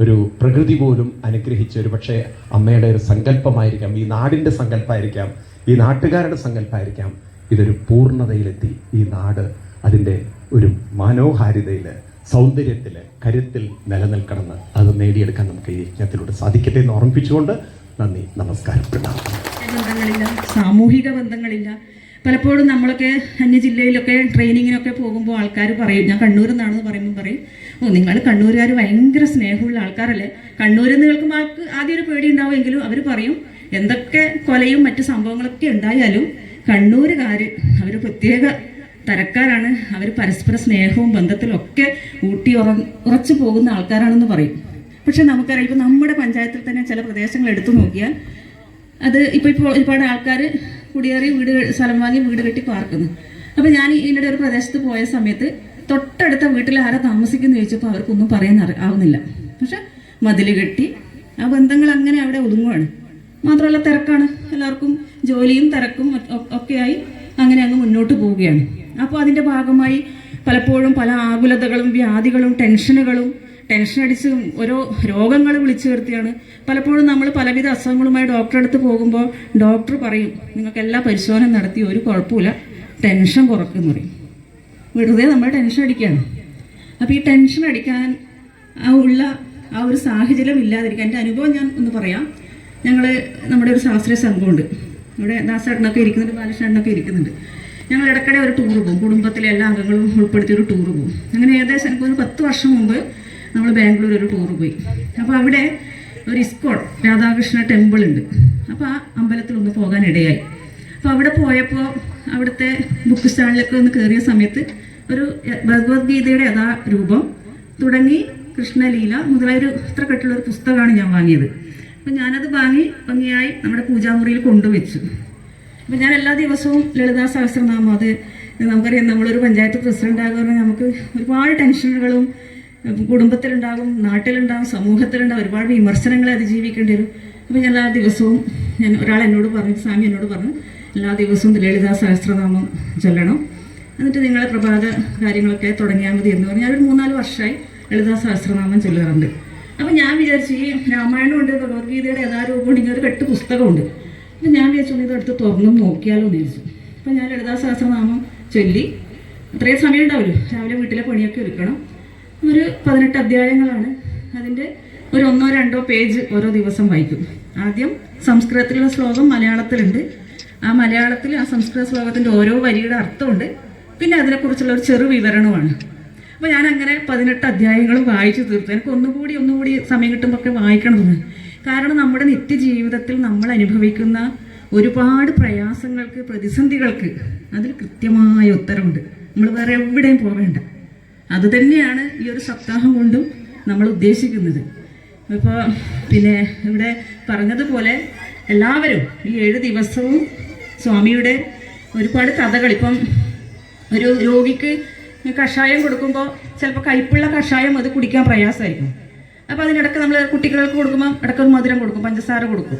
ഒരു പ്രകൃതി പോലും അനുഗ്രഹിച്ച ഒരു പക്ഷേ അമ്മയുടെ ഒരു സങ്കല്പമായിരിക്കാം ഈ നാടിന്റെ സങ്കല്പമായിരിക്കാം ഈ നാട്ടുകാരുടെ സങ്കല്പമായിരിക്കാം ഇതൊരു പൂർണതയിലെത്തി ഈ നാട് അതിന്റെ ഒരു മനോഹാരിതയിൽ സൗന്ദര്യത്തിൽ കരുത്തിൽ നിലനിൽക്കണമെന്ന് അത് നേടിയെടുക്കാൻ നമുക്ക് ഈ യജ്ഞത്തിലൂടെ സാധിക്കട്ടെ എന്ന് ഓർമ്മിപ്പിച്ചുകൊണ്ട് നന്ദി നമസ്കാരം സാമൂഹിക ബന്ധങ്ങളില്ല. പലപ്പോഴും നമ്മളൊക്കെ അന്യ ജില്ലയിലൊക്കെ ട്രെയിനിങ്ങിനൊക്കെ പോകുമ്പോൾ ആൾക്കാർ പറയും ഞാൻ കണ്ണൂരിൽ നിന്നാണെന്ന് പറയുമ്പോൾ പറയും ഓ നിങ്ങൾ കണ്ണൂരുകാർ ഭയങ്കര സ്നേഹമുള്ള ആൾക്കാരല്ലേ? കണ്ണൂരിൽ നിന്ന് കേൾക്കുമ്പോൾ ആൾക്ക് ആദ്യം ഒരു പേടി ഉണ്ടാവുമെങ്കിലും അവർ പറയും എന്തൊക്കെ കൊലയും മറ്റു സംഭവങ്ങളൊക്കെ ഉണ്ടായാലും കണ്ണൂരുകാർ അവർ പ്രത്യേക തരക്കാരാണ്. അവർ പരസ്പര സ്നേഹവും ബന്ധത്തിലും ഒക്കെ ഊട്ടി ഉറ ഉറച്ചു പോകുന്ന ആൾക്കാരാണെന്ന് പറയും. പക്ഷെ നമുക്കറിയാം ഇപ്പം നമ്മുടെ പഞ്ചായത്തിൽ തന്നെ ചില പ്രദേശങ്ങൾ എടുത്തു നോക്കിയാൽ അത് ഇപ്പോൾ ഇപ്പോൾ ഒരുപാട് ആൾക്കാർ കുടിയേറി വീട് സ്ഥലം വാങ്ങി വീട് കെട്ടി പാർക്കുന്നു. അപ്പോൾ ഞാൻ ഇതിന്റെ ഒരു പ്രദേശത്ത് പോയ സമയത്ത് തൊട്ടടുത്ത വീട്ടിൽ ആരാ താമസിക്കുന്നു ചോദിച്ചപ്പോൾ അവർക്കൊന്നും പറയാൻ ആവുന്നില്ല. പക്ഷെ മതിൽ കെട്ടി ആ ബന്ധങ്ങൾ അങ്ങനെ അവിടെ ഒതുങ്ങുകയാണ് മാത്രമല്ല തിരക്കാണ്. എല്ലാവർക്കും ജോലിയും തിരക്കും ഒക്കെയായി അങ്ങനെ അങ്ങ് മുന്നോട്ട് പോവുകയാണ്. അപ്പോൾ അതിന്റെ ഭാഗമായി പലപ്പോഴും പല ആകുലതകളും വ്യാധികളും ടെൻഷനുകളും ടെൻഷൻ അടിച്ച് ഓരോ രോഗങ്ങൾ വിളിച്ചു വരുത്തിയാണ്. പലപ്പോഴും നമ്മൾ പലവിധ അസുഖങ്ങളുമായി ഡോക്ടറെ അടുത്ത് പോകുമ്പോൾ ഡോക്ടർ പറയും നിങ്ങൾക്ക് എല്ലാ പരിശോധന നടത്തി ഒരു കുഴപ്പമില്ല. ടെൻഷൻ കുറക്കുന്നു പറയും. വെറുതെ നമ്മൾ ടെൻഷൻ അടിക്കുകയാണ്. അപ്പോൾ ഈ ടെൻഷൻ അടിക്കാൻ ആ ഉള്ള ആ ഒരു സാഹചര്യം ഇല്ലാതിരിക്കാൻ എന്റെ അനുഭവം ഞാൻ ഒന്ന് പറയാം. ഞങ്ങൾ നമ്മുടെ ഒരു ശാസ്ത്രീയ സംഘമുണ്ട്. ഇവിടെ ദാസേട്ടനൊക്കെ ഇരിക്കുന്നുണ്ട് ബാലകൃഷ്ണനൊക്കെ ഇരിക്കുന്നുണ്ട്. ഞങ്ങൾ ഇടയ്ക്കിടെ ഒരു ടൂർ പോകും. കുടുംബത്തിലെ എല്ലാ അംഗങ്ങളും ഉൾപ്പെടുത്തി ഒരു ടൂർ പോകും. അങ്ങനെ ഏകദേശം എനിക്കൊരു പത്ത് വർഷം മുമ്പ് നമ്മൾ ബാംഗ്ലൂർ ഒരു ടൂർ പോയി. അപ്പോൾ അവിടെ ഒരു ഇസ്കോൺ രാധാകൃഷ്ണ ടെമ്പിൾ ഉണ്ട്. അപ്പോൾ ആ അമ്പലത്തിൽ ഒന്ന് പോകാൻ ഇടയായി അപ്പോൾ അവിടെ പോയപ്പോൾ അവിടുത്തെ ബുക്ക് സ്റ്റാളിലൊക്കെ ഒന്ന് കയറിയ സമയത്ത് ഒരു ഭഗവത്ഗീതയുടെ യഥാ രൂപം തുടങ്ങി കൃഷ്ണലീല മുതലായ ഒരു ഇത്ര കെട്ടുള്ള ഒരു പുസ്തകമാണ് ഞാൻ വാങ്ങിയത്. അപ്പം ഞാനത് വാങ്ങി ഭംഗിയായി നമ്മുടെ പൂജാമുറിയിൽ കൊണ്ടുവച്ചു. അപ്പം ഞാൻ എല്ലാ ദിവസവും ലളിതാ സഹസ്രനാമം അത് നമുക്കറിയാം നമ്മളൊരു പഞ്ചായത്ത് പ്രസിഡന്റ് ആകുമ്പോൾ നമുക്ക് ഒരുപാട് ടെൻഷനുകളും കുടുംബത്തിലുണ്ടാകും നാട്ടിലുണ്ടാകും സമൂഹത്തിലുണ്ടാകും ഒരുപാട് വിമർശനങ്ങളെ അതിജീവിക്കേണ്ടി വരും. അപ്പം ഞാൻ എല്ലാ ദിവസവും ഞാൻ ഒരാൾ എന്നോട് പറഞ്ഞു സ്വാമി എന്നോട് പറഞ്ഞു എല്ലാ ദിവസവും ലളിതാ സഹസ്രനാമം ചൊല്ലണം. എന്നിട്ട് നിങ്ങളെ പ്രഭാത കാര്യങ്ങളൊക്കെ തുടങ്ങിയാൽ മതി എന്ന് പറഞ്ഞാൽ ഒരു മൂന്നാൽ വർഷമായി ലളിതാ സഹസ്രനാമം ചൊല്ലാറുണ്ട് അപ്പം ഞാൻ വിചാരിച്ചു ഈ രാമായണമുണ്ട് ഭഗവത്ഗീതയുടെ യഥാരൂപമുണ്ട് ഇങ്ങനെ ഒരു കെട്ട് പുസ്തകമുണ്ട്. അപ്പം ഞാൻ വിചാരിച്ചു ഇത് എടുത്ത് തുറന്നും നോക്കിയാലോ എന്ന് വിചാരിച്ചു. അപ്പം ഞാൻ ലളിതാ സഹസ്രനാമം ചൊല്ലി. അത്രയും സമയം ഉണ്ടാവില്ല രാവിലെ വീട്ടിലെ പണിയൊക്കെ ഒരുക്കണം. ഒരു പതിനെട്ട് അധ്യായങ്ങളാണ്. അതിന്റെ ഒരു ഒന്നോ രണ്ടോ പേജ് ഓരോ ദിവസം വായിക്കും. ആദ്യം സംസ്കൃതത്തിലുള്ള ശ്ലോകം മലയാളത്തിലുണ്ട്. ആ മലയാളത്തിൽ ആ സംസ്കൃത ശ്ലോകത്തിന്റെ ഓരോ വരിയുടെ അർത്ഥമുണ്ട്. പിന്നെ അതിനെക്കുറിച്ചുള്ള ഒരു ചെറു വിവരണമാണ് അപ്പോൾ ഞാൻ അങ്ങനെ പതിനെട്ട് അധ്യായങ്ങൾ വായിച്ചു തീർത്തു. എനിക്ക് ഒന്നുകൂടി ഒന്നുകൂടി സമയം കിട്ടുമ്പോൾ ഒക്കെ വായിക്കണമെന്ന്. കാരണം നമ്മുടെ നിത്യജീവിതത്തിൽ നമ്മൾ അനുഭവിക്കുന്ന ഒരുപാട് പ്രയാസങ്ങൾക്ക് പ്രതിസന്ധികൾക്ക് അതിൽ കൃത്യമായ ഉത്തരമുണ്ട്. നമ്മൾ വേറെ എവിടെയും പോവേണ്ട. അത് തന്നെയാണ് ഈ ഒരു സപ്താഹം കൊണ്ടും നമ്മൾ ഉദ്ദേശിക്കുന്നത്. ഇപ്പോൾ പിന്നെ ഇവിടെ പറഞ്ഞതുപോലെ എല്ലാവരും ഈ ഏഴ് ദിവസവും സ്വാമിയുടെ ഒരുപാട് കഥകൾ. ഇപ്പം ഒരു രോഗിക്ക് കഷായം കൊടുക്കുമ്പോൾ ചിലപ്പോൾ കയ്പുള്ള കഷായം അത് കുടിക്കാൻ പ്രയാസമായിരിക്കും. അപ്പോൾ അതിനിടയ്ക്ക് നമ്മൾ കുട്ടികൾക്ക് കൊടുക്കുമ്പോൾ ഇടയ്ക്ക് ഒരു മധുരം കൊടുക്കും പഞ്ചസാര കൊടുക്കും.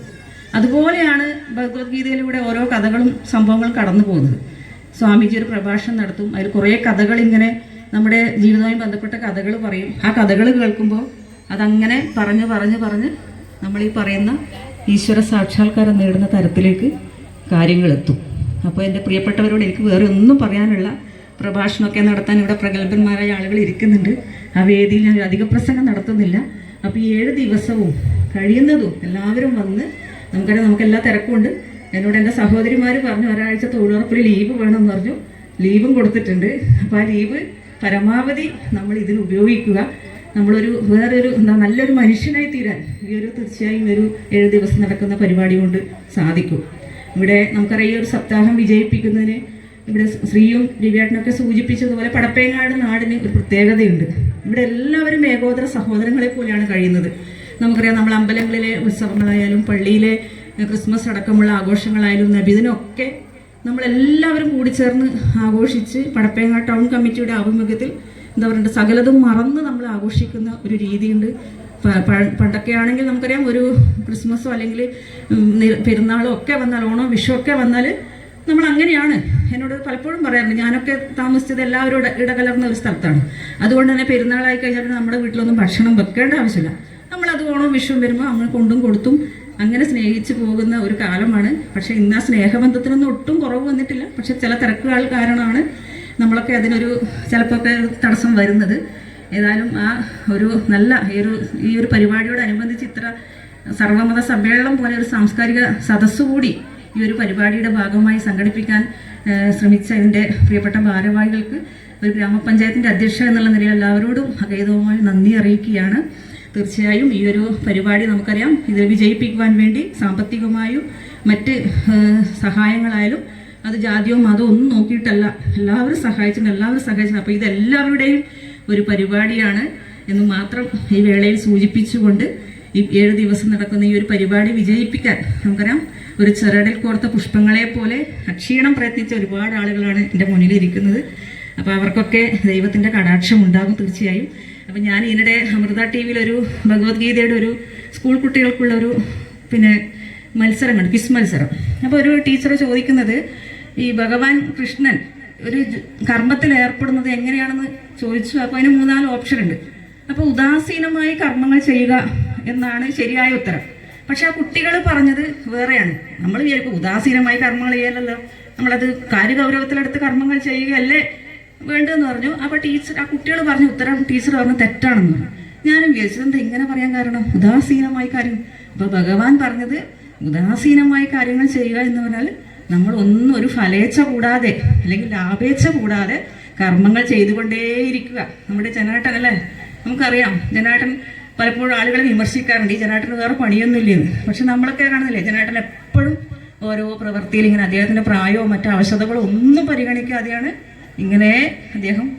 അതുപോലെയാണ് ഭഗവത്ഗീതയിലൂടെ ഓരോ കഥകളും സംഭവങ്ങളും കടന്നു പോകുന്നത് സ്വാമിജി ഒരു പ്രഭാഷണം നടത്തും. അതിൽ കുറേ കഥകൾ ഇങ്ങനെ നമ്മുടെ ജീവിതവുമായി ബന്ധപ്പെട്ട കഥകൾ പറയും. ആ കഥകൾ കേൾക്കുമ്പോൾ അതങ്ങനെ പറഞ്ഞ് പറഞ്ഞ് പറഞ്ഞ് നമ്മൾ ഈ പറയുന്ന ഈശ്വര സാക്ഷാത്കാരം നേടുന്ന തരത്തിലേക്ക് കാര്യങ്ങളെത്തും. അപ്പോൾ എന്റെ പ്രിയപ്പെട്ടവരോട് എനിക്ക് വേറെ ഒന്നും പറയാനുള്ള പ്രഭാഷണമൊക്കെ നടത്താൻ ഇവിടെ പ്രഗത്ഭന്മാരായ ആളുകൾ ഇരിക്കുന്നുണ്ട്. ആ വേദിയിൽ ഞാൻ അധിക പ്രസംഗം നടത്തുന്നില്ല. അപ്പോൾ ഈ ഏഴ് ദിവസവും കഴിയുന്നതും എല്ലാവരും വന്ന് നമുക്കറിയാം നമുക്ക് എല്ലാ തിരക്കുമുണ്ട് എന്നോട് എന്റെ സഹോദരിമാർ പറഞ്ഞു ഒരാഴ്ച തൊഴിലുറപ്പിൽ ലീവ് വേണമെന്ന് പറഞ്ഞു. ലീവും കൊടുത്തിട്ടുണ്ട്. അപ്പോൾ ആ ലീവ് പരമാവധി നമ്മൾ ഇതിൽ ഉപയോഗിക്കുക. നമ്മളൊരു വേറൊരു എന്താ നല്ലൊരു മനുഷ്യനായി തീരാൻ ഈ ഒരു തീർച്ചയായും ഒരു ഏഴ് ദിവസം നടക്കുന്ന പരിപാടി കൊണ്ട് സാധിക്കും. ഇവിടെ നമുക്കറിയാം ഈ ഒരു സപ്താഹം വിജയിപ്പിക്കുന്നതിന് ഇവിടെ ശ്രീയും ദിവ്യാട്ടനൊക്കെ സൂചിപ്പിച്ചതുപോലെ പടപ്പേങ്ങാട് നാടിന് ഒരു പ്രത്യേകതയുണ്ട്. ഇവിടെ എല്ലാവരും ഏകോദര സഹോദരങ്ങളെ പോലെയാണ് കഴിയുന്നത്. നമുക്കറിയാം നമ്മൾ അമ്പലങ്ങളിലെ ഉത്സവങ്ങളായാലും പള്ളിയിലെ ക്രിസ്മസ് അടക്കമുള്ള ആഘോഷങ്ങളായാലും നബിദിനൊക്കെ നമ്മളെല്ലാവരും കൂടി ചേർന്ന് ആഘോഷിച്ച് പടപ്പേങ്ങ ടൗൺ കമ്മിറ്റിയുടെ ആഭിമുഖ്യത്തിൽ എന്താ പറയുക സകലതും മറന്ന് നമ്മൾ ആഘോഷിക്കുന്ന ഒരു രീതിയുണ്ട്. പണ്ടൊക്കെ ആണെങ്കിൽ നമുക്കറിയാം ഒരു ക്രിസ്മസോ അല്ലെങ്കിൽ പെരുന്നാളോ ഒക്കെ വന്നാൽ ഓണോ വിഷു ഒക്കെ വന്നാൽ നമ്മൾ അങ്ങനെയാണ്. എന്നോട് പലപ്പോഴും പറയാറുണ്ട് ഞാനൊക്കെ താമസിച്ചത് എല്ലാവരും ഇട ഇടകലർന്ന ഒരു സ്ഥലത്താണ്. അതുകൊണ്ട് തന്നെ പെരുന്നാളായി കഴിഞ്ഞാൽ നമ്മുടെ വീട്ടിലൊന്നും ഭക്ഷണം വെക്കേണ്ട ആവശ്യമില്ല. നമ്മൾ അത് ഓണവും വിഷുവും വരുമ്പോൾ അങ്ങനെ കൊണ്ടും കൊടുത്തും അങ്ങനെ സ്നേഹിച്ചു പോകുന്ന ഒരു കാലമാണ്. പക്ഷേ ഇന്ന് ആ സ്നേഹബന്ധത്തിനൊന്നും ഒട്ടും കുറവ് വന്നിട്ടില്ല. പക്ഷെ ചില തിരക്കുകൾ കാരണമാണ് നമ്മളൊക്കെ അതിനൊരു ചിലപ്പോൾ തടസ്സം വരുന്നത്. ഏതായാലും ആ ഒരു നല്ല ഈ ഒരു ഈ ഒരു പരിപാടിയോടനുബന്ധിച്ച് ഇത്ര സർവമത സമ്മേളനം പോലെ ഒരു സാംസ്കാരിക സദസ്സ് കൂടി ഈ ഒരു പരിപാടിയുടെ ഭാഗമായി സംഘടിപ്പിക്കാൻ ശ്രമിച്ച എന്റെ പ്രിയപ്പെട്ട ഭാരവാഹികൾക്ക് ഒരു ഗ്രാമപഞ്ചായത്തിന്റെ അധ്യക്ഷ എന്നുള്ള നിലയിൽ എല്ലാവരോടും അഗൈതവുമായി നന്ദി അറിയിക്കുകയാണ്. തീർച്ചയായും ഈ ഒരു പരിപാടി നമുക്കറിയാം. ഇത് വിജയിപ്പിക്കുവാൻ വേണ്ടി സാമ്പത്തികമായും മറ്റ് സഹായങ്ങളായാലും അത് ജാതിയോ മതമോ ഒന്നും നോക്കിയിട്ടല്ല. എല്ലാവരും സഹായിച്ചിട്ടുണ്ട് എല്ലാവരും സഹായിച്ചിട്ടുണ്ട്. അപ്പോൾ ഇതെല്ലാവരുടെയും ഒരു പരിപാടിയാണ് എന്ന് മാത്രം ഈ വേളയിൽ സൂചിപ്പിച്ചുകൊണ്ട് ഈ ഏഴ് ദിവസം നടക്കുന്ന ഈ ഒരു പരിപാടി വിജയിപ്പിക്കാൻ നമുക്കറിയാം. ഒരു ചെറടിൽ കോർത്ത പുഷ്പങ്ങളെ പോലെ അക്ഷീണം പ്രയത്നിച്ച ഒരുപാട് ആളുകളാണ് എന്റെ മുന്നിലിരിക്കുന്നത്. അപ്പോൾ അവർക്കൊക്കെ ദൈവത്തിന്റെ കടാക്ഷം ഉണ്ടാകും തീർച്ചയായും. അപ്പം ഞാൻ ഇതിനിടെ അമൃത ടി വിയിലൊരു ഭഗവത്ഗീതയുടെ ഒരു സ്കൂൾ കുട്ടികൾക്കുള്ള ഒരു പിന്നെ മത്സരം കണ്ടു ക്വിസ് മത്സരം. അപ്പോൾ ഒരു ടീച്ചർ ചോദിക്കുന്നത് ഈ ഭഗവാൻ കൃഷ്ണൻ ഒരു കർമ്മത്തിൽ ഏർപ്പെടുന്നത് എങ്ങനെയാണെന്ന് ചോദിച്ചു. അപ്പോൾ അതിന് മൂന്നാൽ ഓപ്ഷൻ ഉണ്ട്. അപ്പോൾ ഉദാസീനമായി കർമ്മങ്ങൾ ചെയ്യുക എന്നാണ് ശരിയായ ഉത്തരം. പക്ഷെ ആ കുട്ടികൾ പറഞ്ഞത് വേറെയാണ്. നമ്മൾ വിചാരിക്കും ഉദാസീനമായി കർമ്മങ്ങൾ ചെയ്യാനല്ലോ നമ്മളത് കാര്യഗൗരവത്തിലെടുത്ത് കർമ്മങ്ങൾ ചെയ്യുകയല്ലേ? വേണ്ടതെന്ന് പറഞ്ഞു. അപ്പോൾ ടീച്ചർ ആ കുട്ടികൾ പറഞ്ഞ ഉത്തരം ടീച്ചർ പറഞ്ഞു തെറ്റാണെന്ന് പറഞ്ഞു. ഞാനും വിചാരിച്ചത് എന്താ ഇങ്ങനെ പറയാൻ കാരണം? ഉദാസീനമായ കാര്യം. അപ്പോൾ ഭഗവാൻ പറഞ്ഞത് ഉദാസീനമായ കാര്യങ്ങൾ ചെയ്യുക എന്ന് പറഞ്ഞാൽ നമ്മൾ ഒന്നും ഒരു ഫലേച്ഛ കൂടാതെ അല്ലെങ്കിൽ ലാഭേച്ഛ കൂടാതെ കർമ്മങ്ങൾ ചെയ്തുകൊണ്ടേയിരിക്കുക. നമ്മുടെ ജനാട്ടൻ അല്ലേ? നമുക്കറിയാം ജനാട്ടൻ പലപ്പോഴും ആളുകളെ വിമർശിക്കാറുണ്ട്. ഈ ജനാട്ടന് വേറെ പണിയൊന്നുമില്ലെന്ന് പക്ഷെ നമ്മളൊക്കെ കാണുന്നില്ലേ ജനാട്ടൻ എപ്പോഴും ഓരോ പ്രവൃത്തിയിൽ ഇങ്ങനെ അദ്ദേഹത്തിന്റെ പ്രായമോ മറ്റു അവശതകളോ ഒന്നും പരിഗണിക്കാതെയാണ് ഇങ്ങനെ അദ്ദേഹം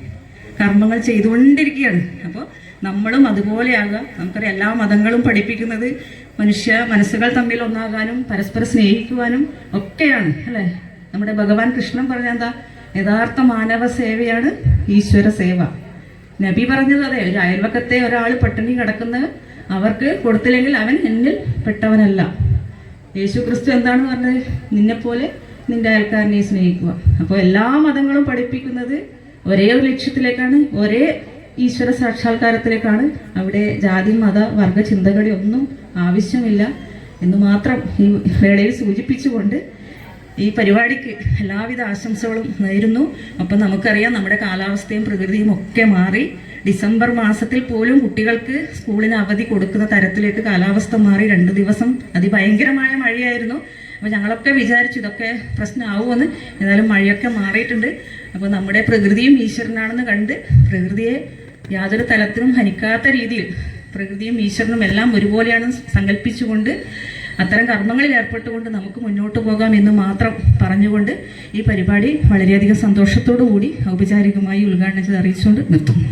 കർമ്മങ്ങൾ ചെയ്തുകൊണ്ടിരിക്കുകയാണ്. അപ്പോൾ നമ്മളും അതുപോലെയാകാം. നമുക്കറിയാം എല്ലാ മതങ്ങളും പഠിപ്പിക്കുന്നത് മനുഷ്യ മനസ്സുകൾ തമ്മിൽ ഒന്നാകാനും പരസ്പരം സ്നേഹിക്കുവാനും ഒക്കെയാണ് അല്ലേ? നമ്മുടെ ഭഗവാൻ കൃഷ്ണൻ പറഞ്ഞ എന്താ? യഥാർത്ഥ മാനവ സേവയാണ് ഈശ്വര സേവ. നബി പറഞ്ഞത് അതെ ഒരു അയൽവക്കത്തെ ഒരാൾ പട്ടിണി കിടക്കുന്നത് അവർക്ക് കൊടുത്തില്ലെങ്കിൽ അവൻ എന്നിൽ പെട്ടവനല്ല. യേശു ക്രിസ്തു എന്താണ് പറഞ്ഞത്? നിന്നെപ്പോലെ നിന്റെ അയൽക്കാരനെ സ്നേഹിക്കുക. അപ്പോൾ എല്ലാ മതങ്ങളും പഠിപ്പിക്കുന്നത് ഒരേ ഒരു ലക്ഷ്യത്തിലേക്കാണ് ഒരേ ഈശ്വര സാക്ഷാത്കാരത്തിലേക്കാണ്. അവിടെ ജാതി മത വർഗ ചിന്തകളി ഒന്നും ആവശ്യമില്ല എന്ന് മാത്രം ഈ വേളയിൽ സൂചിപ്പിച്ചുകൊണ്ട് ഈ പരിപാടിക്ക് എല്ലാവിധ ആശംസകളും നേരുന്നു. അപ്പം നമുക്കറിയാം നമ്മുടെ കാലാവസ്ഥയും പ്രകൃതിയും ഒക്കെ മാറി. ഡിസംബർ മാസത്തിൽ പോലും കുട്ടികൾക്ക് സ്കൂളിന് അവധി കൊടുക്കുന്ന തരത്തിലേക്ക് കാലാവസ്ഥ മാറി. രണ്ട് ദിവസം അതിഭയങ്കരമായ മഴയായിരുന്നു. അപ്പോൾ ഞങ്ങളൊക്കെ വിചാരിച്ചു ഇതൊക്കെ പ്രശ്നമാവുമെന്ന്. എന്നാലും മഴയൊക്കെ മാറിയിട്ടുണ്ട്. അപ്പോൾ നമ്മുടെ പ്രകൃതിയും ഈശ്വരനാണെന്ന് കണ്ട് പ്രകൃതിയെ യാതൊരു തലത്തിലും ഹനിക്കാത്ത രീതിയിൽ പ്രകൃതിയും ഈശ്വരനും എല്ലാം ഒരുപോലെയാണ് സങ്കല്പിച്ചുകൊണ്ട് അത്തരം കർമ്മങ്ങളിൽ ഏർപ്പെട്ടുകൊണ്ട് നമുക്ക് മുന്നോട്ട് പോകാം എന്ന് മാത്രം പറഞ്ഞുകൊണ്ട് ഈ പരിപാടി വളരെയധികം സന്തോഷത്തോടു കൂടി ഔപചാരികമായി ഉദ്ഘാടനം ചെയ്ത് അറിയിച്ചുകൊണ്ട് നിർത്തുന്നു.